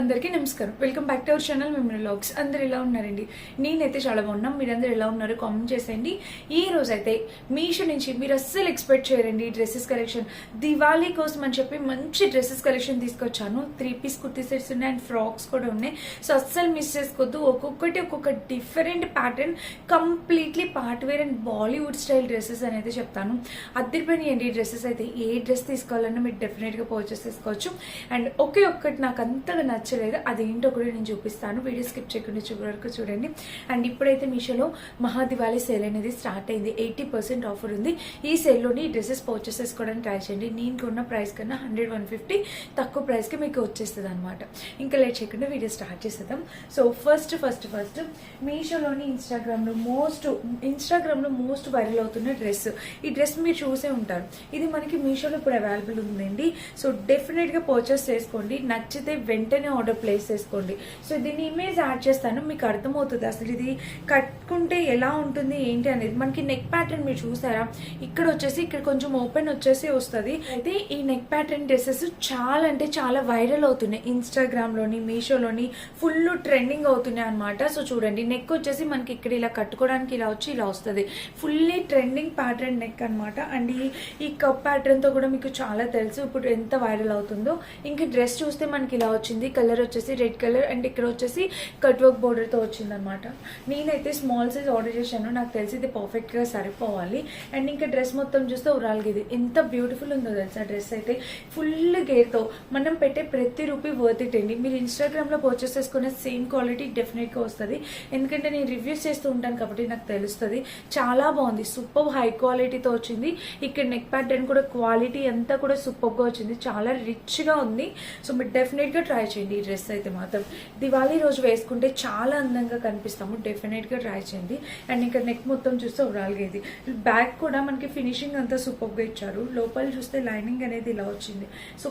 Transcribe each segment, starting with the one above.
అందరికీ నమస్కారం. Welcome back to our channel memory logs అందరు ఎలా ఉన్నారండి? నేనైతే చాలా బాగున్నాం. మీరందరూ ఎలా ఉన్నారు కామెంట్ చేసేయండి. ఈ రోజు అయితే మీషో నుంచి మీరు అస్సలు ఎక్స్పెక్ట్ చేయరండి డ్రెస్సెస్ కలెక్షన్ దివాళీ కోసం అని చెప్పి మంచి డ్రెస్సెస్ కలెక్షన్ తీసుకొచ్చాను. త్రీ పీస్ కుర్తీ సెట్స్ ఉన్నాయి అండ్ ఫ్రాక్స్ కూడా ఉన్నాయి. సో అస్సలు మిస్ చేసుకోవద్దు. ఒక్కొక్కటి ఒక్కొక్క different pattern completely part wear and Bollywood style dresses అనేది చెప్తాను. అద్దరిపోయినాయండి ఈ డ్రెస్సెస్ అయితే. ఏ డ్రెస్ తీసుకోవాలన్నా మీరు డెఫినెట్గా పర్చేస్ చేసుకోవచ్చు. అండ్ ఒకే ఒక్కటి నాకు అంతగా నచ్చలేదు. అదేంటో కూడా నేను చూపిస్తాను. వీడియో స్కిప్ చేయకుండా చివరి వరకు చూడండి. అండ్ ఇప్పుడైతే మీషోలో మహా దివాళీ సేల్ అనేది స్టార్ట్ అయింది. ఎయిటీ పర్సెంట్ ఆఫర్ ఉంది. ఈ సేల్లోని డ్రెస్సెస్ పర్చేస్ చేసుకోవడానికి ట్రై చేయండి. నేను కొన్న ప్రైస్ కన్నా హండ్రెడ్ వన్ ఫిఫ్టీ తక్కువ ప్రైస్కి మీకు వచ్చేస్తుంది అనమాట ఇంకా లేట్ చేయకుండా వీడియో స్టార్ట్ చేసేద్దాం. సో ఫస్ట్ ఫస్ట్ ఫస్ట్ మీషోలోని ఇన్స్టాగ్రామ్లో మోస్ట్ ఇన్స్టాగ్రామ్లో మోస్ట్ వైరల్ అవుతున్న డ్రెస్. ఈ డ్రెస్ మీరు చూసే ఉంటారు. ఇది మనకి మీషోలో ఇప్పుడు అవైలబుల్ ఉందండి. సో డెఫినెట్గా పర్చేస్ చేసుకోండి. నచ్చితే వెంటనే ఆర్డర్ ప్లేస్ చేసుకోండి. సో దీన్ని ఇమేజ్ యాడ్ చేస్తాను మీకు అర్థమవుతుంది. అసలు ఇది కట్టుకుంటే ఎలా ఉంటుంది ఏంటి అనేది. మనకి నెక్ ప్యాటర్న్ మీరు చూసారా? ఇక్కడ వచ్చేసి ఇక్కడ కొంచెం ఓపెన్ వచ్చేసి వస్తుంది. అయితే ఈ నెక్ ప్యాటర్న్ డ్రెస్సెస్ చాలా అంటే చాలా వైరల్ అవుతున్నాయి. ఇన్స్టాగ్రామ్లోని మీషోలోని ఫుల్ ట్రెండింగ్ అవుతున్నాయి అనమాట సో చూడండి నెక్ వచ్చేసి మనకి ఇక్కడ ఇలా కట్టుకోవడానికి ఇలా వచ్చి ఇలా వస్తుంది. ఫుల్లీ ట్రెండింగ్ ప్యాటర్న్ నెక్ అనమాట అండ్ ఈ ఈ కప్ ప్యాటర్న్తో కూడా మీకు చాలా తెలుసు ఇప్పుడు ఎంత వైరల్ అవుతుందో. ఇంకా డ్రెస్ చూస్తే మనకి ఇలా వచ్చింది. కలర్ వచ్చేసి రెడ్ కలర్ అండ్ ఇక్కడ వచ్చేసి కట్ వర్క్ బోర్డర్తో వచ్చింది అనమాట నేనైతే స్మాల్ సైజ్ ఆర్డర్ చేశాను. నాకు తెలిసి ఇది పర్ఫెక్ట్గా సరిపోవాలి. అండ్ ఇంకా డ్రెస్ మొత్తం చూస్తే ఓవరాల్గా ఎంత బ్యూటిఫుల్ ఉందో తెలుసా డ్రెస్ అయితే? ఫుల్ గేర్తో మనం పెట్టే ప్రతి రూపీ వర్త్ ఇట్ అండి. మీరు ఇన్స్టాగ్రామ్లో పర్చేస్ చేసుకునే సేమ్ క్వాలిటీ డెఫినెట్గా వస్తుంది. ఎందుకంటే నేను రివ్యూస్ చేస్తూ ఉంటాను కాబట్టి నాకు తెలుస్తుంది. చాలా బాగుంది. సూపర్ హై క్వాలిటీతో వచ్చింది. ఇక్కడ నెక్ ప్యాటర్న్ కూడా క్వాలిటీ అంతా కూడా సూపర్గా వచ్చింది. చాలా రిచ్గా ఉంది. సో మీరు డెఫినెట్గా ట్రై చేయండి. ఈ డ్రెస్ అయితే మాత్రం. దివాళీ రోజు వేసుకుంటే చాలా అందంగా కనిపిస్తాము. డెఫినెట్గా ట్రై చేయండి. అండ్ ఇంకా నెక్ మొత్తం చూస్తే ఓవరాల్గా ఇది. బ్యాక్ కూడా మనకి ఫినిషింగ్ అంతా సూపర్గా ఇచ్చారు. లోపల చూస్తే లైనింగ్ అనేది ఇలా వచ్చింది. సో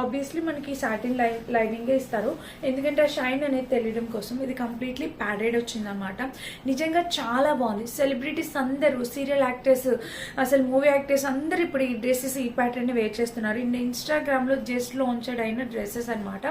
ఆబ్వియస్లీ మనకి సాటిన్ లై లైనింగే ఇస్తారు. ఎందుకంటే ఆ షైన్ అనేది తెలియడం కోసం ఇది కంప్లీట్లీ ప్యాడెడ్ వచ్చిందనమాట నిజంగా చాలా బాగుంది. సెలబ్రిటీస్ అందరూ సీరియల్ యాక్టర్స్ అసలు మూవీ యాక్టర్స్ అందరూ ఇప్పుడు ఈ డ్రెస్సెస్ ఈ ప్యాటర్న్ వేర్ చేస్తున్నారు. ఇన్ ఇన్స్టాగ్రామ్లో జస్ట్ లాంచ్డ్ అయిన డ్రెస్సెస్ అనమాట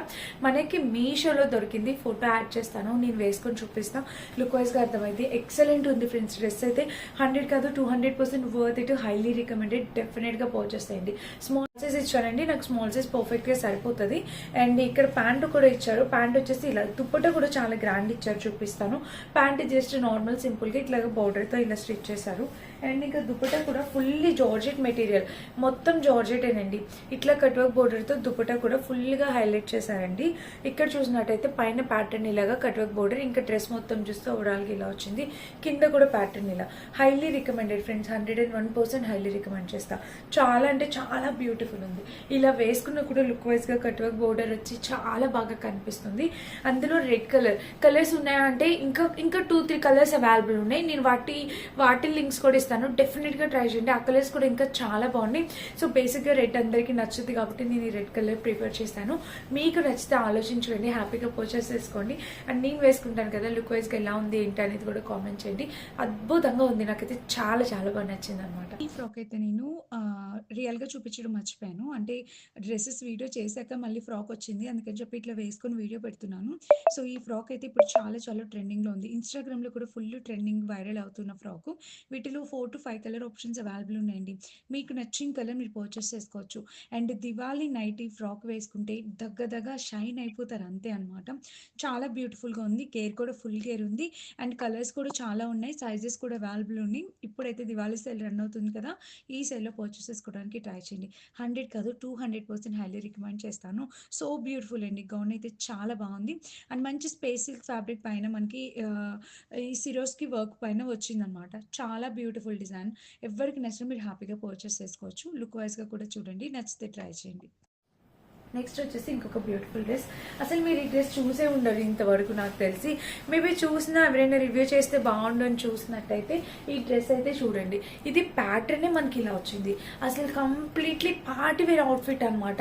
మనకి మీషోలో దొరికింది ఫోటో యాడ్ చేస్తాను నేను వేసుకొని చూపిస్తాను లుక్ వైజ్గా అర్థమైంది. ఎక్సలెంట్ ఉంది ఫ్రెండ్స్ డ్రెస్ అయితే హండ్రెడ్ కాదు two hundred percent worth it highly recommended డెఫినెట్గా పర్చేస్ చేయండి. స్మాల్ సైజ్ ఇచ్చారండి నాకు స్మాల్ సైజ్ పర్ఫెక్ట్గా సరిపోతుంది. అండ్ ఇక్కడ ప్యాంటు కూడా ఇచ్చారు. ప్యాంట్ వచ్చేసి ఇలా దుప్పట కూడా చాలా గ్రాండ్ ఇచ్చారు చూపిస్తాను. ప్యాంట్ జస్ట్ నార్మల్ సింపుల్గా ఇట్లాగా బోర్డర్తో ఇలా స్టిచ్ చేశారు. అండ్ ఇంకా దుపట్టా కూడా ఫుల్లీ జార్జెట్ మెటీరియల్ మొత్తం జార్జెటేనండి ఇట్లా కట్ వర్క్ బోర్డర్తో దుపట్టా కూడా ఫుల్గా హైలైట్ చేశారండి. ఇక్కడ చూసినట్టయితే పైన ప్యాటర్న్ ఇలాగా కట్ వర్క్ బోర్డర్ ఇంకా డ్రెస్ మొత్తం చూస్తే ఓవరాల్గా ఇలా వచ్చింది. కింద కూడా ప్యాటర్న్ ఇలా. Highly recommended friends hundred and one percent highly recommend చేస్తా. చాలా అంటే చాలా బ్యూటిఫుల్ ఉంది. ఇలా వేసుకున్న కూడా లుక్ వైజ్గా కట్ వర్క్ బోర్డర్ వచ్చి చాలా బాగా కనిపిస్తుంది. అందులో రెడ్ కలర్ కలర్స్ ఉన్నాయా అంటే ఇంకా ఇంకా టూ త్రీ కలర్స్ అవైలబుల్ ఉన్నాయి. నేను వాటి వాటి లింక్స్ కూడా ఇస్తాను డెఫినెట్గా ట్రై చేయండి. ఆ కలర్స్ కూడా ఇంకా చాలా బాగున్నాయి. సో బేసిక్గా రెడ్ అందరికీ నచ్చుద్ది కాబట్టి నేను ఈ రెడ్ కలర్ ప్రిఫర్ చేస్తాను. మీకు నచ్చితే ఆలోచించుకోండి. హ్యాపీగా పర్చేస్ చేసుకోండి. అండ్ నేను వేసుకుంటాను కదా లుక్ వైజ్గా ఎలా ఉంది ఏంటి అనేది కూడా కామెంట్ చేయండి. అద్భుతంగా ఉంది. నాకైతే చాలా చాలా బాగా నచ్చింది అనమాట ఈ ఫ్రాక్ అయితే నేను రియల్గా చూపించడం మర్చిపోయాను. అంటే డ్రెస్సెస్ వీడియో చేశాక మళ్ళీ ఫ్రాక్ వచ్చింది. అందుకని చెప్పి ఇట్లా వేసుకొని వీడియో పెడుతున్నాను. సో ఈ ఫ్రాక్ అయితే ఇప్పుడు చాలా చాలా ట్రెండింగ్లో ఉంది. ఇన్స్టాగ్రామ్లో కూడా ఫుల్ ట్రెండింగ్ వైరల్ అవుతున్న ఫ్రాక్ వీటిలో four four to five colour options available ఉన్నాయండి. మీకు నచ్చిన కలర్ మీరు పర్చేస్ చేసుకోవచ్చు. అండ్ దివాళీ నైట్ ఫ్రాక్ వేసుకుంటే దగ్గ షైన్ అయిపోతారు అంతే అనమాట చాలా బ్యూటిఫుల్గా ఉంది. కేర్ కూడా ఫుల్ కేర్ ఉంది. అండ్ కలర్స్ కూడా చాలా ఉన్నాయి. సైజెస్ కూడా అవైలబుల్ ఉన్నాయి. ఇప్పుడైతే దివాళీ సేల్ రన్ అవుతుంది కదా ఈ సేల్లో పర్చేస్ చేసుకోవడానికి ట్రై చేయండి. హండ్రెడ్ కాదు two hundred percent highly recommend చేస్తాను. సో బ్యూటిఫుల్ అండి. గౌన్ అయితే చాలా బాగుంది. అండ్ మంచి స్పేస్ సిల్క్ ఫ్యాబ్రిక్ పైన మనకి ఈ సిరోస్కి వర్క్ పైన వచ్చిందనమాట చాలా బ్యూటిఫుల్ డిజైన్ ఎవరికి నచ్చిన మీరు హ్యాపీగా పర్చేస్ చేసుకోవచ్చు. లుక్ వైజ్గా కూడా చూడండి. నచ్చితే ట్రై చేయండి. నెక్స్ట్ వచ్చేసి ఇంకొక బ్యూటిఫుల్ డ్రెస్ అసలు మీరు ఈ డ్రెస్ చూసే ఉండరు ఇంతవరకు నాకు తెలిసి. మేబీ చూసినా ఎవరైనా రివ్యూ చేస్తే బాగుండు అని చూసినట్టయితే ఈ డ్రెస్ అయితే చూడండి. ఇది ప్యాటర్నే మనకి ఇలా వచ్చింది. అసలు కంప్లీట్లీ పార్టీ వేర్ అవుట్ఫిట్ అనమాట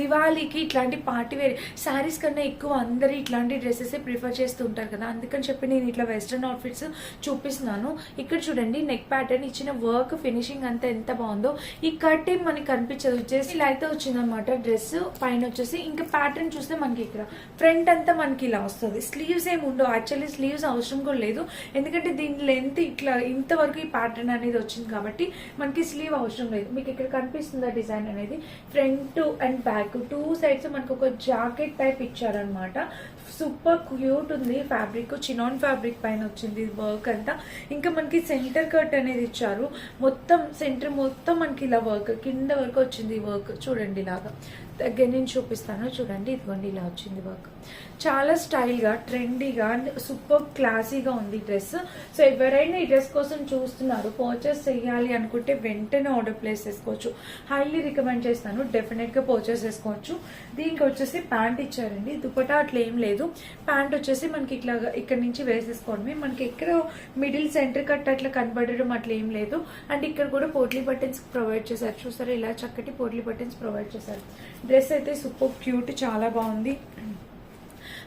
దివాళీకి ఇట్లాంటి పార్టీ వేర్ శారీస్ కన్నా ఎక్కువ అందరూ ఇట్లాంటి డ్రెస్సెస్ ప్రిఫర్ చేస్తూ ఉంటారు కదా. అందుకని చెప్పి నేను ఇట్లా వెస్ట్రన్ అవుట్ఫిట్స్ చూపిస్తున్నాను. ఇక్కడ చూడండి నెక్ ప్యాటర్న్ ఇచ్చిన వర్క్ ఫినిషింగ్ అంతా ఎంత బాగుందో. ఈ కట్ ఏం మనకి కనిపించదు. జస్ట్ ఇలా అయితే వచ్చిందనమాట డ్రెస్ పైన వచ్చేసి ఇంకా ప్యాటర్న్ చూస్తే మనకి ఇక్కడ ఫ్రంట్ అంతా మనకి ఇలా వస్తుంది. స్లీవ్స్ ఏమి ఉండవు. యాక్చువల్లీ స్లీవ్స్ అవసరం కూడా లేదు. ఎందుకంటే దీని లెంత్ ఇట్లా ఇంతవరకు ఈ ప్యాటర్న్ అనేది వచ్చింది కాబట్టి మనకి స్లీవ్ అవసరం లేదు. మీకు ఇక్కడ కనిపిస్తుంది ఆ డిజైన్ అనేది? Front and back two sides మనకు ఒక జాకెట్ టైప్ ఇచ్చారనమాట సూపర్ క్యూట్ ఉంది. ఫ్యాబ్రిక్ చినాన్ ఫ్యాబ్రిక్ పైన వచ్చింది వర్క్ అంతా. ఇంకా మనకి సెంటర్ కట్ అనేది ఇచ్చారు. మొత్తం సెంటర్ మొత్తం మనకి ఇలా వర్క్ కింద వరకు వచ్చింది వర్క్ చూడండి ఇలాగా. దగ్గర నేను చూపిస్తాను. చూడండి ఇదిగోండి ఇలా వచ్చింది వర్క్ చాలా స్టైల్గా ట్రెండీగా అండ్ సూపర్ క్లాసీగా ఉంది డ్రెస్ సో ఎవరైనా ఈ డ్రెస్ కోసం చూస్తున్నారు పర్చేస్ చేయాలి అనుకుంటే వెంటనే ఆర్డర్ ప్లేస్ చేసుకోవచ్చు. హైలీ రికమెండ్ చేస్తాను. డెఫినెట్గా పర్చేస్ చేసుకోవచ్చు. దీనికి వచ్చేసి ప్యాంట్ ఇచ్చారండి. దుపటా అట్లా ఏం లేదు. ప్యాంట్ వచ్చేసి మనకి ఇట్లా ఇక్కడ నుంచి వేసేసుకోవడమే. మనకి ఎక్కడ మిడిల్ సెంటర్ కట్ అట్లా కనబడడం అట్లా ఏం లేదు. అండ్ ఇక్కడ కూడా పోట్లీ బటన్స్ ప్రొవైడ్ చేశారు. చూసారా ఇలా చక్కటి పోట్లీ బటన్స్ ప్రొవైడ్ చేశారు. డ్రెస్ అయితే సూపర్ క్యూట్ చాలా బాగుంది.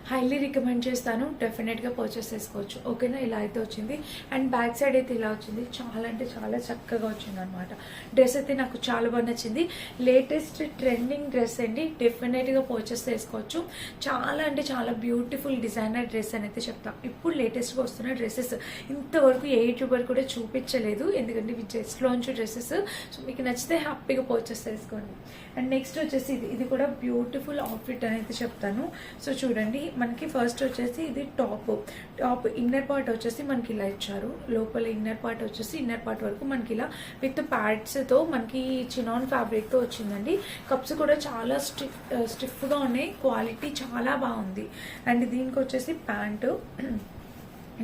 హైలీ రికమెండ్ చేస్తాను. డెఫినెట్గా పర్చేస్ చేసుకోవచ్చు. ఓకేనా ఇలా అయితే వచ్చింది. అండ్ బ్యాక్ సైడ్ అయితే ఇలా వచ్చింది. చాలా అంటే చాలా చక్కగా వచ్చింది అనమాట డ్రెస్ అయితే నాకు చాలా బాగా నచ్చింది. లేటెస్ట్ ట్రెండింగ్ డ్రెస్ అండి. డెఫినెట్గా పర్చేస్ చేసుకోవచ్చు. చాలా అంటే చాలా బ్యూటిఫుల్ డిజైనర్ డ్రెస్ అని అయితే చెప్తాం. ఇప్పుడు లేటెస్ట్గా వస్తున్న డ్రెస్సెస్ ఇంతవరకు ఏ యూట్యూబర్ కూడా చూపించలేదు. ఎందుకంటే ఇవి జస్ట్లోంచి డ్రెస్సెస్ సో మీకు నచ్చితే హ్యాపీగా పర్చేస్ చేసుకోండి. అండ్ నెక్స్ట్ వచ్చేసి ఇది. ఇది కూడా బ్యూటిఫుల్ అవుట్ఫిట్ అని అయితే చెప్తాను. సో చూడండి. మనకి ఫస్ట్ వచ్చేసి ఇది టాప్ టాప్ ఇన్నర్ పార్ట్ వచ్చేసి మనకి ఇలా ఇచ్చారు. లోపల ఇన్నర్ పార్ట్ వచ్చేసి ఇన్నర్ పార్ట్ వరకు మనకి ఇలా విత్ ప్యాడ్స్తో మనకి చినాన్ ఫ్యాబ్రిక్తో వచ్చిందండి. కప్స్ కూడా చాలా స్టిఫ్ స్టిఫ్గా ఉన్నాయి. క్వాలిటీ చాలా బాగుంది. అండ్ దీనికి వచ్చేసి pant.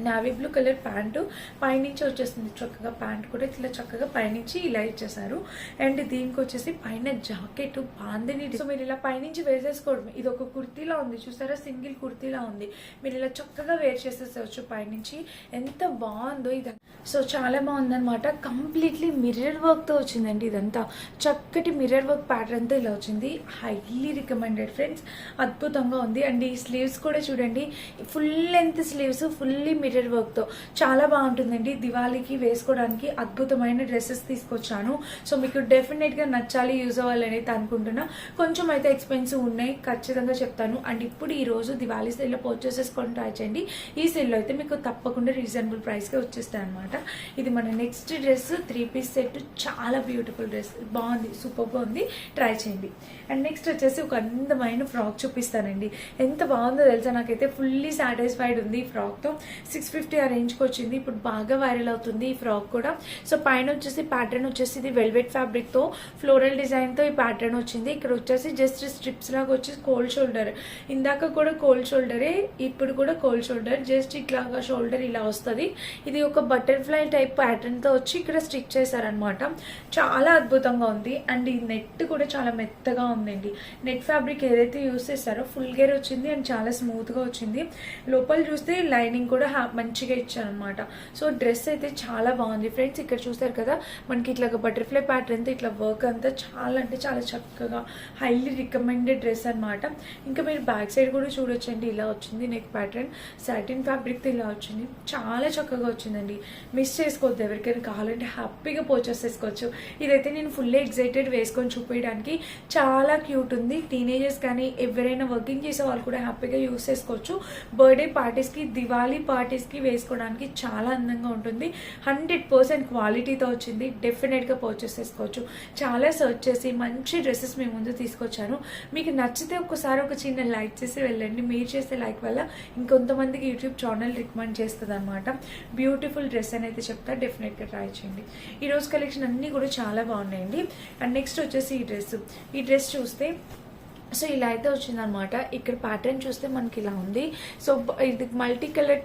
Navy blue colour pant పైనుంచి వచ్చేస్తుంది చక్కగా ప్యాంట్ కూడా ఇట్లా చక్కగా పైనుంచి ఇలా ఇచ్చేసారు అండ్ దీనికి వచ్చేసి పైన జాకెట్ బాందిని సో మీరు ఇలా పైనుంచి వేసేసుకోవడం ఇది ఒక కుర్తీలా ఉంది. చూసారా? సింగిల్ కుర్తీలా ఉంది. మీరు ఇలా చక్కగా వేర్ చేసేసవచ్చు పైనుంచి. ఎంత బాగుందో ఇది సో చాలా బాగుందనమాట కంప్లీట్లీ మిర్రర్ వర్క్తో వచ్చిందండి ఇదంతా. చక్కటి మిర్రర్ వర్క్ ప్యాటర్న్తో ఇలా వచ్చింది. హైలీ రికమెండెడ్ ఫ్రెండ్స్ అద్భుతంగా ఉంది. అండ్ ఈ స్లీవ్స్ కూడా చూడండి. Full length sleeves fully mirror వర్క్తో. చాలా బాగుంటుందండి. దివాళీకి వేసుకోవడానికి అద్భుతమైన డ్రెస్సెస్ తీసుకొచ్చాను. సో మీకు డెఫినెట్గా నచ్చాలి యూజ్ అవ్వాలని అనుకుంటున్నా. కొంచెం అయితే ఎక్స్పెన్సివ్ ఉన్నాయి. ఖచ్చితంగా చెప్తాను. అండ్ ఇప్పుడు ఈ రోజు దివాళీ సేల్లో పర్చేస్ చేసుకొని ట్రై చేయండి. ఈ సేల్లో అయితే మీకు తప్పకుండా రీజనబుల్ ప్రైస్కి వచ్చేస్తాయి అనమాట ఇది మన next dress three piece set చాలా బ్యూటిఫుల్ డ్రెస్ బాగుంది. సూపర్గా ఉంది. ట్రై చేయండి. అండ్ నెక్స్ట్ వచ్చేసి ఒక అందమైన ఫ్రాక్ చూపిస్తానండి. ఎంత బాగుందో తెలుసా? నాకైతే ఫుల్లీ సాటిస్ఫైడ్ ఉంది ఈ ఫ్రాక్తో సిక్స్ ఫిఫ్టీ ఆ రేంజ్కి వచ్చింది ఇప్పుడు బాగా వైరల్ అవుతుంది ఈ ఫ్రాక్ కూడా. సో పైన వచ్చేసి ప్యాటర్న్ వచ్చేసి ఇది వెల్వెట్ ఫ్యాబ్రిక్తో ఫ్లోరల్ డిజైన్తో ఈ ప్యాటర్న్ వచ్చింది. ఇక్కడ వచ్చేసి జస్ట్ స్ట్రిప్స్ లాగా వచ్చి కోల్డ్ షోల్డర్ ఇందాక కూడా కోల్డ్ షోల్డరే ఇప్పుడు కూడా కోల్డ్ షోల్డర్ జస్ట్ ఇట్లాగా షోల్డర్ ఇలా వస్తుంది. ఇది ఒక బటర్ఫ్లై టైప్ ప్యాటర్న్తో వచ్చి ఇక్కడ స్టిచ్ చేశారనమాట చాలా అద్భుతంగా ఉంది. అండ్ ఈ నెట్ కూడా చాలా మెత్తగా ఉందండి. నెట్ ఫ్యాబ్రిక్ ఏదైతే యూస్ చేస్తారో ఫుల్ గేర్ వచ్చింది. అండ్ చాలా స్మూత్గా వచ్చింది. లోపల చూస్తే లైనింగ్ కూడా మంచిగా ఇచ్చానమాట సో డ్రెస్ అయితే చాలా బాగుంది. ఫ్రెండ్స్ ఇక్కడ చూసారు కదా మనకి ఇట్లా బటర్ఫ్లై ప్యాటర్న్తో ఇట్లా వర్క్ అంతా చాలా అంటే చాలా చక్కగా హైలీ రికమెండెడ్ డ్రెస్ అన్నమాట. ఇంకా మీరు బ్యాక్ సైడ్ కూడా చూడొచ్చండి. ఇలా వచ్చింది నెక్ ప్యాటర్న్ సాటిన్ ఫ్యాబ్రిక్తో ఇలా వచ్చింది. చాలా చక్కగా వచ్చిందండి. మిస్ చేసుకోవద్దు. ఎవరికైనా కావాలంటే హ్యాపీగా పర్చేస్ చేసుకోవచ్చు. ఇదైతే నేను ఫుల్ ఎగ్జైటెడ్ వేసుకొని చూపించడానికి చాలా క్యూట్ ఉంది. టీనేజర్స్ కానీ ఎవరైనా వర్కింగ్ చేసే వాళ్ళు కూడా హ్యాపీగా యూస్ చేసుకోవచ్చు. బర్త్డే పార్టీస్కి దివాళీ పార్టీ పార్టీస్కి వేసుకోవడానికి చాలా అందంగా ఉంటుంది. హండ్రెడ్ పర్సెంట్ క్వాలిటీతో వచ్చింది. డెఫినెట్గా పర్చేస్ చేసుకోవచ్చు. చాలా సర్చ్ చేసి మంచి డ్రెస్సెస్ మీ ముందు తీసుకొచ్చాను. మీకు నచ్చితే ఒకసారి ఒక చిన్న లైక్ చేసి వెళ్ళండి. మీరు చేసే లైక్ వల్ల ఇంకొంతమందికి యూట్యూబ్ ఛానల్ రికమెండ్ చేస్తుంది అనమాట బ్యూటిఫుల్ డ్రెస్ అని అయితే చెప్తా. డెఫినెట్గా ట్రై చేయండి. ఈ రోజు కలెక్షన్ అన్నీ కూడా చాలా బాగున్నాయండి. అండ్ నెక్స్ట్ వచ్చేసి ఈ డ్రెస్ ఈ డ్రెస్ చూస్తే సో ఇలా అయితే వచ్చిందనమాట ఇక్కడ ప్యాటర్న్ చూస్తే మనకి ఇలా ఉంది. సో ఇది మల్టీ కలర్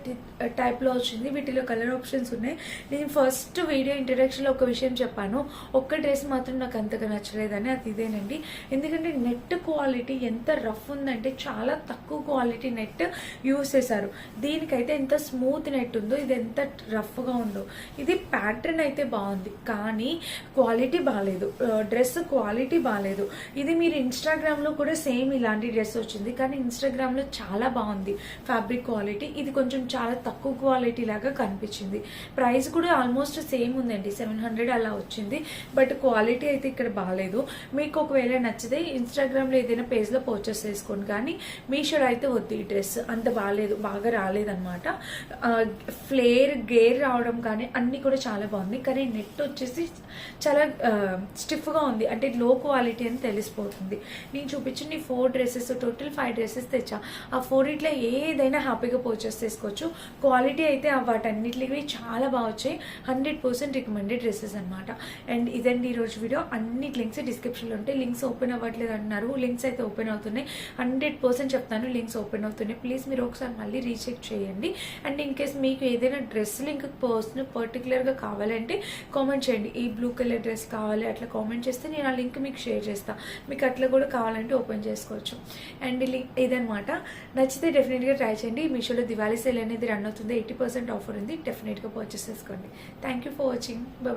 టైప్లో వచ్చింది. వీటిలో కలర్ ఆప్షన్స్ ఉన్నాయి. నేను ఫస్ట్ వీడియో ఇంట్రడక్షన్లో ఒక విషయం చెప్పాను. ఒక్క డ్రెస్ మాత్రం నాకు అంతగా నచ్చలేదని. అది ఇదేనండి. ఎందుకంటే నెట్ క్వాలిటీ ఎంత రఫ్ ఉందంటే చాలా తక్కువ క్వాలిటీ నెట్ యూస్ చేశారు. దీనికైతే ఎంత స్మూత్ నెట్ ఉందో ఇది ఎంత రఫ్గా ఉందో. ఇది ప్యాటర్న్ అయితే బాగుంది. కానీ క్వాలిటీ బాగాలేదు డ్రెస్ క్వాలిటీ బాగాలేదు ఇది మీరు ఇన్స్టాగ్రామ్లో కూడా సేమ్ ఇలాంటి డ్రెస్ వచ్చింది. కానీ ఇన్స్టాగ్రామ్లో చాలా బాగుంది ఫ్యాబ్రిక్ క్వాలిటీ. ఇది కొంచెం చాలా తక్కువ క్వాలిటీ లాగా కనిపించింది. ప్రైస్ కూడా ఆల్మోస్ట్ సేమ్ ఉందండి. సెవెన్ హండ్రెడ్ అలా వచ్చింది. బట్ క్వాలిటీ అయితే ఇక్కడ బాగాలేదు. మీకు ఒకవేళ నచ్చితే ఇన్స్టాగ్రామ్లో ఏదైనా పేజ్లో పర్చేస్ చేసుకోండి. కానీ మీషోలో అయితే వద్దు ఈ డ్రెస్. అంత బాగాలేదు బాగా రాలేదన్నమాట. ఫ్లేర్ గేర్ రావడం కానీ అన్నీ కూడా చాలా బాగుంది. కానీ నెట్ వచ్చేసి చాలా స్టిఫ్గా ఉంది. అంటే లో క్వాలిటీ అని తెలిసిపోతుంది. నేను చూపించిన ఈ four dresses total five dresses తెచ్చా. ఆ ఫోర్ ఇట్లా ఏదైనా హ్యాపీగా పర్చేస్ చేసుకోవచ్చు. క్వాలిటీ అయితే వాటన్నిటికి వాటన్నిటివి చాలా బాగా వచ్చాయి. హండ్రెడ్ పర్సెంట్ రికమెండెడ్ డ్రెస్సెస్ అనమాట అండ్ ఇదండి ఈరోజు వీడియో. అన్ని లింక్స్ డిస్క్రిప్షన్లో ఉంటాయి. లింక్స్ ఓపెన్ అవ్వట్లేదు అంటున్నారు లింక్స్ అయితే ఓపెన్ అవుతున్నాయి. హండ్రెడ్ పర్సెంట్ చెప్తాను. లింక్స్ ఓపెన్ అవుతున్నాయి. ప్లీజ్ మీరు ఒకసారి మళ్ళీ రీచెక్ చేయండి. అండ్ ఇన్ కేస్ మీకు ఏదైనా డ్రెస్ లింక్ పర్సన్ పర్టికులర్గా కావాలంటే కామెంట్ చేయండి. ఈ బ్లూ కలర్ డ్రెస్ కావాలి అట్లా కామెంట్ చేస్తే నేను ఆ లింక్ మీకు షేర్ చేస్తాను మీకు అట్లా కూడా కావాలంటే ఓపెన్ చేసుకోవచ్చు. అండ్ ఇదనమాట నచ్చితే డెఫినెట్గా ట్రై చేయండి. మీషోలో దివాళీ సేల్ అనేది రన్ అవుతుంది. ఎయిటీ పర్సెంట్ ఆఫర్ ఉంది. డెఫినెట్గా పర్చేస్ చేసుకోండి. Thank you for watching. Bye.